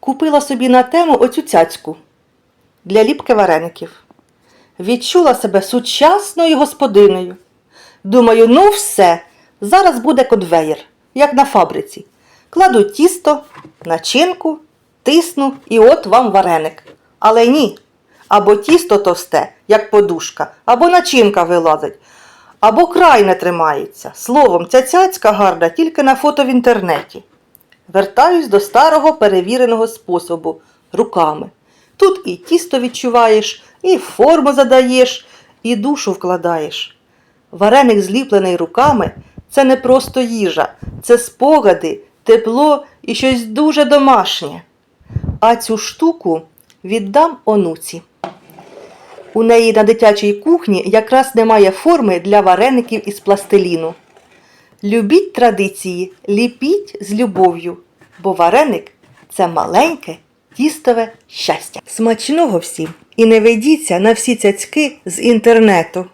Купила собі на тему оцю цяцьку для ліпки вареників. Відчула себе сучасною господинею. Думаю, ну все, зараз буде конвеєр, як на фабриці. Кладу тісто, начинку, тисну і от вам вареник. Але ні. Або тісто товсте, як подушка, або начинка вилазить, або край не тримається. Словом, ця цяцька гарна тільки на фото в інтернеті. Вертаюсь до старого перевіреного способу руками. Тут і тісто відчуваєш, і форму задаєш, і душу вкладаєш. Вареник, зліплений руками, це не просто їжа, це спогади, тепло і щось дуже домашнє. А цю штуку віддам онуці. У неї на дитячій кухні якраз немає форми для вареників із пластиліну. Любіть традиції, ліпіть з любов'ю, бо вареник це маленьке тістове щастя. Смачного всім! І не ведіться на всі цяцьки з інтернету.